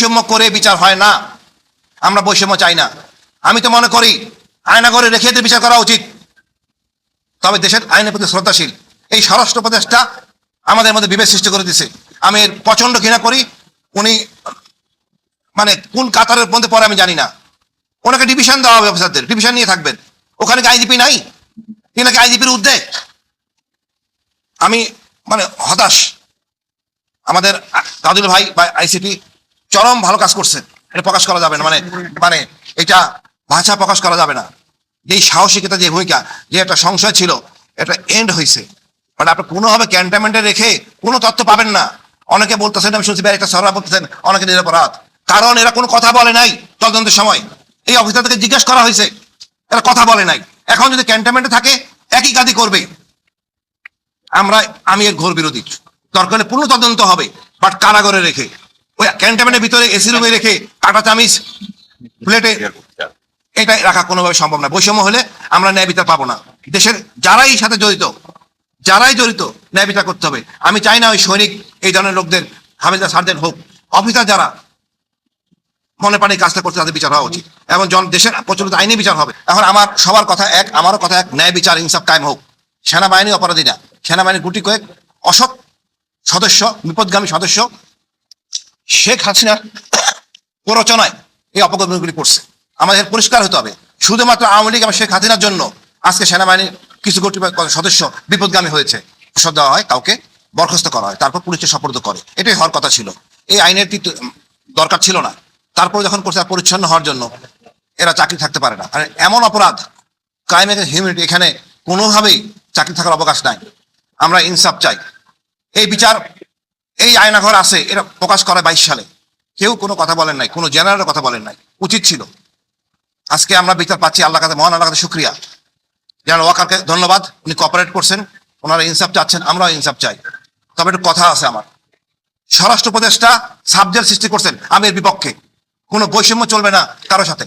বৈষম্য করে বিচার হয় না। আমরা বৈষম্য চাই না। আমি তো মনে করি, আয়নাগরে রেখে এদের বিচার করা উচিত। তবে দেশের আইনের প্রতি শ্রদ্ধাশীল। এই স্বরাষ্ট্র উপদেষ্টা আমাদের মধ্যে বিভেদ সৃষ্টি করে দিছে। আমি প্রচণ্ড ঘৃণা করি। উনি মানে কোন কাতারের মধ্যে পরে আমি জানি না। ওনাকে ডিভিশন দেওয়া হবে অফিসারদের। ডিভিশন নিয়ে থাকবেন। ওখানে কি আইজিপি নাই? কি নাকি আইজিপির উদ্যোগ আমি মানে হতাশ। আমাদের দাদুল ভাই বা আইসিপি চরম ভালো কাজ করছেন এটা প্রকাশ করা যাবে না। মানে মানে এটা ভাষা প্রকাশ করা যাবে না। যেই সাহসিকতা যে ভূমিকা, যে একটা সংশয় ছিল, এটা এন্ড হয়েছে। মানে আপনি কোনোভাবে ক্যান্টনমেন্টে রেখে কোনো তথ্য পাবেন না। অনেকে বলতেছেন, আমি শুনছি একটা সররা বলতেছেন, অনেকে নিরাপরাধ। কারণ এরা কোনো কথা বলে নাই তদন্তের সময়। এই অফিসারদেরকে জিজ্ঞেস করা হয়েছে, এরা কথা বলে নাই। এখন যদি ক্যান্টনমেন্টে থাকে, একই কাজই করবে। আমরা, আমি এর ঘোর বিরোধী। দরকার হলে পূর্ণ তদন্ত হবে, বাট কারাগারে রেখে। ওই ক্যান্টনমেন্টের ভিতরে এসি রুমে রেখে কাটা চামিচ, প্লেটে এটা রাখা কোনোভাবে সম্ভব না। বৈষম্য হলে আমরা ন্যায় বিচার পাবো না। দেশের যারাই সাথে জড়িত, যারাই জড়িত, ন্যায় বিচার করতে হবে। আমি চাই না ওই সৈনিক, এই ধরনের লোকদের, হামিদা সার্জেন্ট হোক। অফিসার যারা মনে পানি কাজটা করতে তাদের বিচার হওয়া উচিত। এবং জন, দেশের প্রচলিত আইনি বিচার হবে। এখন আমার, সবার কথা এক, আমারও কথা এক, ন্যায় বিচার, ইনসাফ কায়েম হোক। সেনাবাহিনী অপরাধী না। সেনাবাহিনীর গুটি কয়েক অসৎ সদস্য, বিপদগামী সদস্য শেখ হাসিনার প্ররোচনায় এই অপকর্মগুলি করছে। আমাদের পরিষ্কার হতে হবে। শুধুমাত্র আওয়ামী লীগ এবং শেখ হাসিনার জন্য আজকে সেনাবাহিনীর কিছু কর্তৃপক্ষ সদস্য বিপদগামী হয়েছে। প্রসাদ দেওয়া হয়, কাউকে বরখাস্ত করা হয়, তারপর পুলিশে সপর্দ করে। এটাই হওয়ার কথা ছিল। এই আইনের দরকার ছিল না। তারপর যখন করছে পরিচ্ছন্ন হওয়ার জন্য এরা চাকরি থাকতে পারে না। আর এমন অপরাধ ক্রাইম এগেন্স হিউম্যানিটি এখানে কোনোভাবেই চাকরি থাকার অবকাশ নাই। আমরা ইনসাফ চাই। এই বিচার এই আয়নাঘর আছে, এটা প্রকাশ করে বাইশ সালে। কেউ কোনো কথা বলেন নাই, কোনো জেনারেলের কথা বলেন নাই, উচিত ছিল। আজকে আমরা বিচার পাচ্ছি আল্লাহ কাছে, মহান আল্লাহ শুক্রিয়া। জেনারেল ওয়াকারকে ধন্যবাদ, উনি কপারেট করছেন, ওনারা ইনসাফ চাচ্ছেন, আমরাও ইনসাফ চাই। তবে একটু কথা আছে আমার। স্বরাষ্ট্র উপদেষ্টা সাবজেক্ট সৃষ্টি করছেন আমি এর বিপক্ষে। কোনো বৈষম্য চলবে না কারোর সাথে।